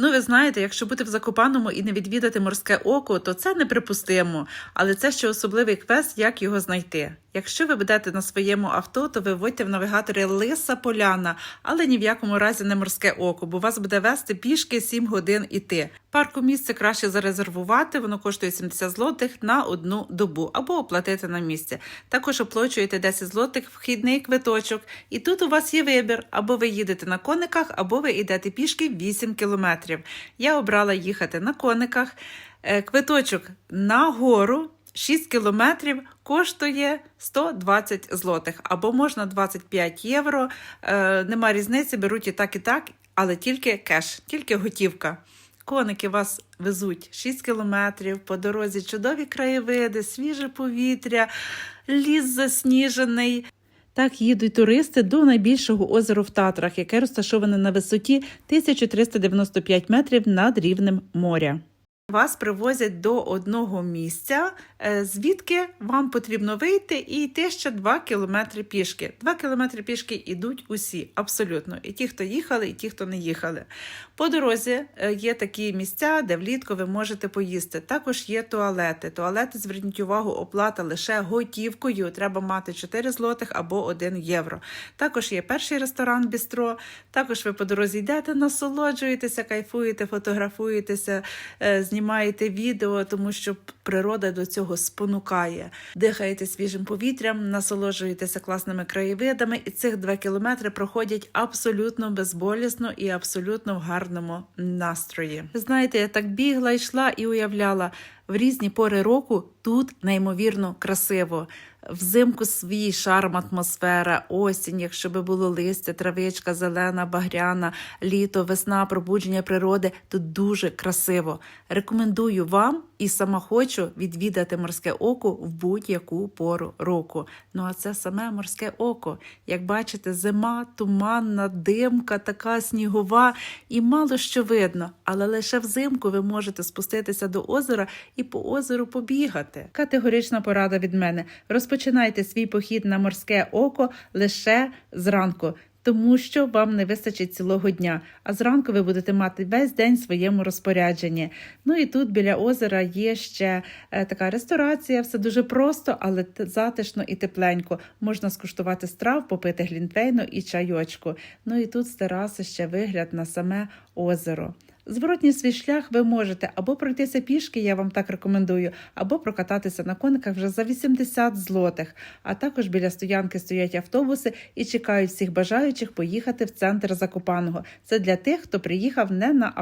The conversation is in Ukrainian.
Ну, ви знаєте, якщо бути в Закопаному і не відвідати морське око, то це неприпустимо. Але це ще особливий квест, як його знайти. Якщо ви будете на своєму авто, то ви вводьте в навігаторі Лиса Поляна, але ні в якому разі не морське око, бо вас буде вести пішки 7 годин іти. Парку місце краще зарезервувати, воно коштує 70 злотих на одну добу або оплатити на місці. Також оплачуєте 10 злотих вхідний квиточок. І тут у вас є вибір: або ви їдете на кониках, або ви йдете пішки 8 кілометрів. Я обрала їхати на кониках. Е, Квиточок на гору 6 кілометрів коштує 120 злотих, або можна 25 євро. Е, Нема різниці, беруть і так, і так, але тільки кеш, тільки готівка. Коники вас везуть 6 кілометрів, по дорозі чудові краєвиди, свіже повітря, ліс засніжений. Так їдуть туристи до найбільшого озера в Татрах, яке розташоване на висоті 1395 метрів над рівнем моря. Вас привозять до одного місця, е, звідки вам потрібно вийти і йти ще 2 кілометри пішки. 2 кілометри пішки йдуть усі, абсолютно. І ті, хто їхали, і ті, хто не їхали. По дорозі е, є такі місця, де влітку ви можете поїсти. Також є туалети. Туалети, зверніть увагу, оплата лише готівкою. Треба мати 4 злотих або 1 євро. Також є перший ресторан Бістро. Також ви по дорозі йдете, насолоджуєтеся, кайфуєте, фотографуєтеся, е, знімаєте відео, тому що природа до цього спонукає. Дихаєте свіжим повітрям, насолоджуєтеся класними краєвидами, і цих два кілометри проходять абсолютно безболісно і абсолютно в гарному настрої. Знаєте, я так бігла, йшла і уявляла. В різні пори року тут неймовірно красиво. Взимку свій шарм, атмосфера, осінь, якщо би було листя, травичка, зелена, багряна, літо, весна, пробудження природи, то дуже красиво. Рекомендую вам і сама хочу відвідати морське око в будь-яку пору року. Ну а це саме морське око. Як бачите, зима, туманна, димка, така снігова, і мало що видно, але лише взимку ви можете спуститися до озера і по озеру побігати. Категорична порада від мене: розпочинайте свій похід на морське око лише зранку. Тому що вам не вистачить цілого дня, а зранку ви будете мати весь день в своєму розпорядженні. Ну і тут біля озера є ще е, така ресторація, все дуже просто, але затишно і тепленько. Можна скуштувати страв, попити глінтвейну і чайочку. Ну і тут з тераси ще вигляд на саме озеро. Зворотній свій шлях ви можете або пройтися пішки, я вам так рекомендую, або прокататися на кониках вже за 80 злотих. А також біля стоянки стоять автобуси і чекають всіх бажаючих поїхати в центр Закопаного. Це для тих, хто приїхав не на автобус.